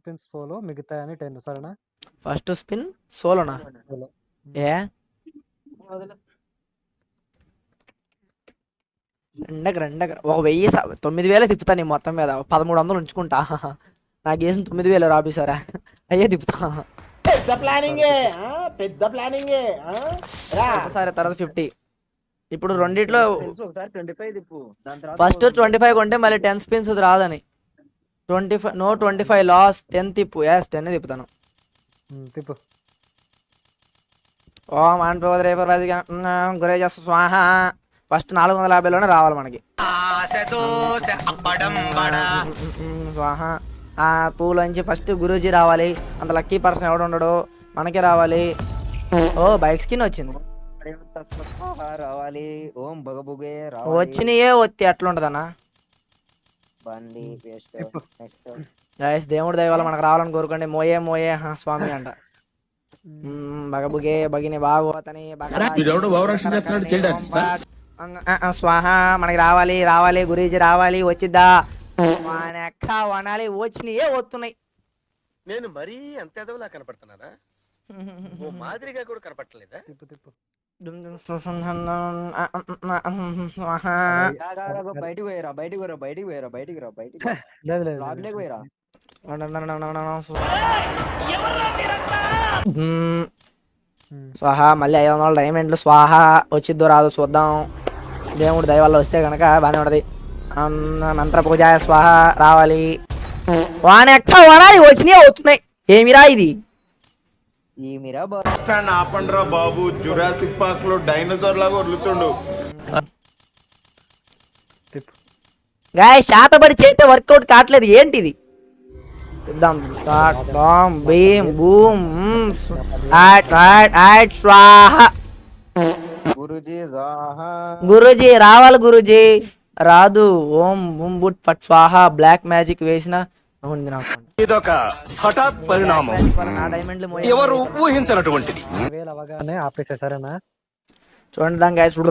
Spin solo మిగతా అని ten సరేనా? ఫస్ట్ స్పిన్ సోలోనా? సోలో. ఏ? రెండక రెండక ఒక వెయ్యి తొమ్మిది వేలే తిప్పుతా నీ మొత్తం మీద. పదమూడు వందలు ఉంచుకుంటా. నాకు వేసిన తొమ్మిది వేలు రాబీసారా అయ్యే తిప్పుతా. పెద్ద ప్లానింగే ఆ? పెద్ద ప్లానింగే ఆ? రా. ఒకసారి తర్వాత ఫిఫ్టీ. ఇప్పుడు రెండిట్లో ఫస్ట్ ట్వంటీ ఫైవ్ కొంటే మళ్ళీ టెన్ స్పిన్స్ రాదని. Twenty five no twenty five loss ten తిప్పు. యాస్ టెన్ తిప్పుతాను. తిప్పు. ఓం అంటోదరేపర్ గురే చేస్తా స్వాహ. ఫస్ట్ నాలుగు వందల యాభైలోనే రావాలి మనకి. స్వాహ. ఆ పూలోంచి ఫస్ట్ గురూజీ రావాలి. అంత లక్కీ పర్సన్ ఎవడు ఉండడు. మనకే రావాలి. ఓ బైక్ స్కిన్ వచ్చింది. రావాలి. ఓం బగబుగే రావాలి. వచ్చినయే వచ్చి ఎట్లుంటదన్నా బండి వేస్ట్ తిప్పు. నెక్స్ట్ గైస్ దేవుడి దయ వల్ల మనకు రావాలని కోరుకోండి. మోయే మోయే హా, స్వామి అంట. బగబుగే బగిని బాగోతని? స్వాహ మనకి రావాలి రావాలి గురీజీ రావాలి వచ్చిద్దా? ఎక్క వనాలి వచ్చినాయే వస్తున్నాయి నేను మరీ అంత ఎదవలా కనపడుతున్నానా? ఓ మాదిరిగా కూడా కనపడలేదా తిప్పు తిప్పు. బయటికి పోయిరా బయటికి పోయిరా బయటికి పోయిరా బయటికి రా బయటికి రా. లేదు లేదు లాబీలోకి లేదు. పోయిరా మ్మ్. ఉమ్, స్వాహ మళ్ళీ ఐదు వందల డైమండ్లు స్వాహ వచ్చిద్దో రాదో చూద్దాం. దేవుడు దయ వల్ల వస్తే కనుక బాగానే ఉంటది. మంత్ర పూజ స్వాహ రావాలి. వాని ఎక్క వనాలి వచ్చినాయి అవుతున్నాయి. ఏమిరా ఇది? ఈ మీరా బా- స్టాండ్ ఆపండ్రా బాబు. జురాసిక్ పార్క్లో డైనోసార్ లాగా వదులుతుండు. గాయ శాతపడి చేస్తే వర్కౌట్ కావట్లేదు. ఏంటిది? ఇద్దాం టాట్ బూమ్ స్వ- ఆట్ ఆట్ ఆట్ స్వాహ. గురుజీ రాహా గురూజీ రావాలి గురూజీ. రాదు. ఓం బుమ్ బుట్ ఫట్ స్వాహ. బ్లాక్ మ్యాజిక్ వేసిన ఉంది నాకు ఇదొక హఠాత్ పరిణామం. నా డైమండ్లు మోయ- ఎవరు ఊహించినటువంటిది. వేలు అవగానే చూడండి దాని గాయ చూడ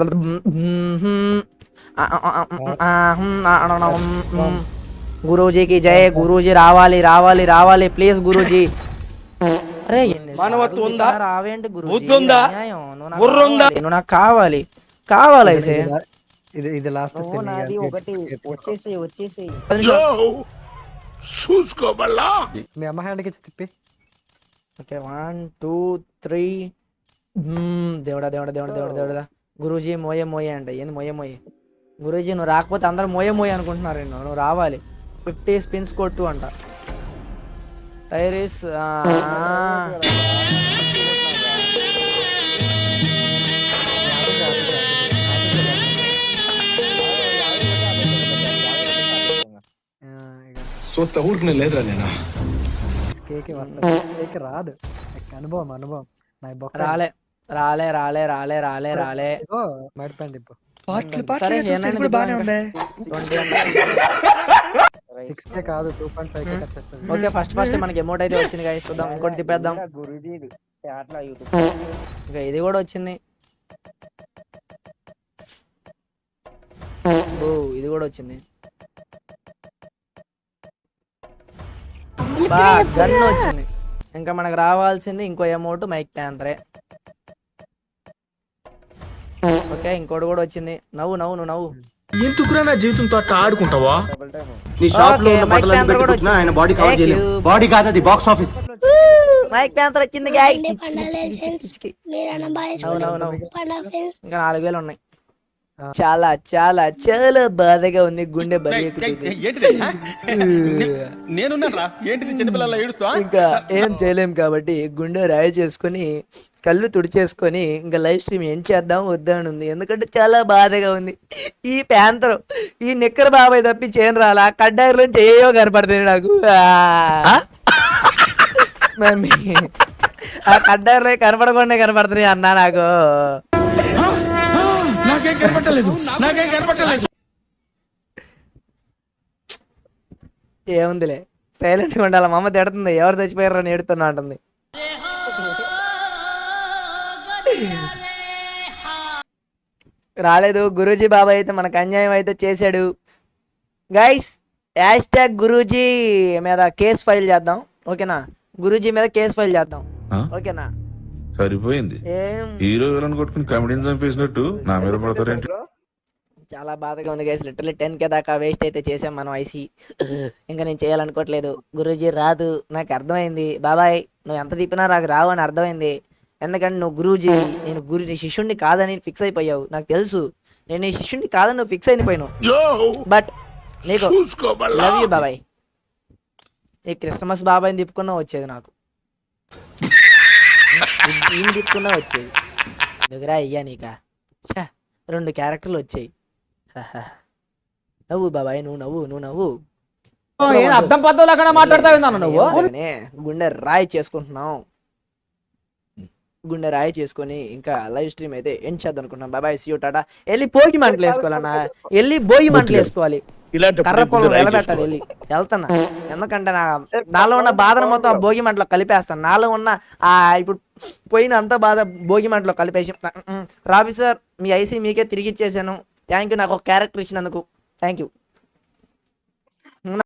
గురూజీకి జై గురూజీ రావాలి రావాలి రావాలి ప్లీజ్ గురూజీ. అరే మానవత్వం ఉందా? రావేంటి గురూజీ? బుద్ధి ఉందా? బుర్ర ఉందా? కావాలి. నువ్వు నాకు కావాలి. కావాలి అయితే ఇది ఇది లాస్ట్ నాది ఒకటి. వచ్చేసి వచ్చేసి పది నిమిషాలు. చూసుకోబల్లా మీ అమ్మ హ్యాండ్కి ఇచ్చి తిప్పి ఓకే వన్ టూ త్రీ దేవుడా దేవుడా దేవుడా దేవుడా దేవుడా గురూజీ మోయే మోయే అంట. ఏంది మోయే మోయే? గురూజీ నువ్వు రాకపోతే అందరూ మోయే మోయే అనుకుంటున్నారు నేను నువ్వు రావాలి. ఫిఫ్టీ స్పిన్స్ కొట్టు అంట. టైరీస్ సొత్త ఊరికి లేదురా నేను? కేక్ వస్తుంది కేక్ రాదు. అనుభవం అనుభవం. నా బొక్క రాలే రాలే రాలే రాలే రాలే రాలే. మడిపండి ఇప్పుడు. ఏమైనా దిబ్బగా ఇంకా. 20 అంటే. సిక్స్ కే కాదు two point five okay first first మనకి అమౌంట్ అయితే వచ్చింది guys. చూద్దాం ఇంకోటి తిప్పేద్దాం. ఇంకా ఇది కూడా వచ్చింది. ఓ ఇది కూడా వచ్చింది. గన్ వచ్చింది. ఇంకా మనకు రావాల్సింది ఇంకో అమౌంట్ మైక్ ప్యాంతరే ఓకే ఇంకోటి కూడా వచ్చింది. నవ్వు నవ్వు నువ్వు. నవ్వు ఎందుకురా నా జీవితంతో అట్లా ఆడుకుంటావా? నీ షాప్లో మైక్ ప్యాంతర్ కూడా ఆయన. బాడీ కవర్ కాదు అది బాక్స్ ఆఫీస్ మైక్ ప్యాంతర్ వచ్చింది గాయస్ మీరన్నా నవ్వు నవ్వు నవ్వు. బాగా ఫ్రెండ్స్ ఇంకా నాలుగు వేలు ఉన్నాయి. చాలా చాలా చాలా బాధగా ఉంది గుండె ఇంకా ఏం చేయలేం కాబట్టి గుండె రాయి చేసుకొని కళ్ళు తుడిచేసుకొని ఇంకా లైవ్ స్ట్రీమ్ ఏం చేద్దాం వద్దని ఉంది. ఎందుకంటే చాలా బాధగా ఉంది. ఈ ప్యాంతరు ఈ నిక్కర బాబాయ్ తప్పి చేయను రాలా? కడ్డాయిలో చేయో కనపడుతుంది నాకు? ఆ. మమ్మీ ఆ కడ్డాయిలో కనపడకుండా కనపడుతున్నాయి అన్నా నాకు. నాకేం కనపట్టలేదు నాకేం కనపట్టలేదు ఏముందిలే. సైలెంట్గా ఉండాలి. మా అమ్మ తిడుతుంది. ఎవరు చచ్చిపోయారో అని ఏడుతున్నా అంటుంది రాలేదు. గురూజీ బాబాయ్ అయితే మనకు అన్యాయం అయితే చేశాడు. గైస్ హ్యాష్ ట్యాగ్ గురూజీ మీద కేసు ఫైల్ చేద్దాం. ఓకేనా? గురూజీ మీద కేసు ఫైల్ చేద్దాం? ఓకేనా? సరిపోయింది ఏం? హీరో విలన్ కొట్టుకుని కమెడీని చంపేసినట్టు నా మీద పడతారేంటి? చాలా బాధగా ఉంది గైస్ లిటరల్లీ టెన్ కే దాకా వేస్ట్ అయితే చేసాం మనం ఐసీ ఇంకా నేను చేయాలనుకోవట్లేదు. గురూజీ రాదు. నాకు అర్థమైంది. బాబాయ్ నువ్వు ఎంత తిప్పినా నాకు రావు అని అర్థమైంది. ఎందుకంటే నువ్వు గురూజీ నేను గురు నీ శిష్యుణ్ణి కాదని ఫిక్స్ అయిపోయావు. నాకు తెలుసు. నేను నీ శిష్యుణ్ణి కాదని నువ్వు ఫిక్స్ అయిపోయినావు. బట్ నీకు లవ్ యూ బాబాయ్. ఈ క్రిస్మస్ బాబాయ్ని తిప్పుకున్నా వచ్చేది నాకు. ఈయన తిప్పుకున్నా వచ్చేది. ఎందుకురా అయ్యా నీకా? రెండు క్యారెక్టర్లు వచ్చాయి. నవ్వు బాబాయ్ నువ్వు నవ్వు నువ్వు నవ్వు. అర్థం పద్ధతులు అక్కడ మాట్లాడతావు నువ్వు? గుండె రాయి చేసుకుంటున్నాం. గుండె రాయి చేసుకొని ఇంకా లైవ్ స్ట్రీమ్ అయితే ఎండ్ చేద్దాం అనుకుంటున్నాం. బాబాయ్ సీ టాటా. వెళ్ళి భోగి మంటలు వేసుకోవాలన్నా వెళ్ళి భోగి మంటలు వేసుకోవాలి కర్ర పొలం నిలబెట్టాలి వెళ్ళి. వెళ్తున్నా. ఎందుకంటే నా నాలో ఉన్న బాధను మొత్తం ఆ భోగి మంటలో కలిపేస్తాను. నాలో ఉన్న ఆ ఇప్పుడు పోయిన అంత బాధ భోగి మంటలో కలిపేసి రాబీ సార్ మీ ఐసీ మీకే తిరిగి ఇచ్చేసాను. థ్యాంక్ యూ నాకు ఒక క్యారెక్టర్ ఇచ్చినందుకు. Thank you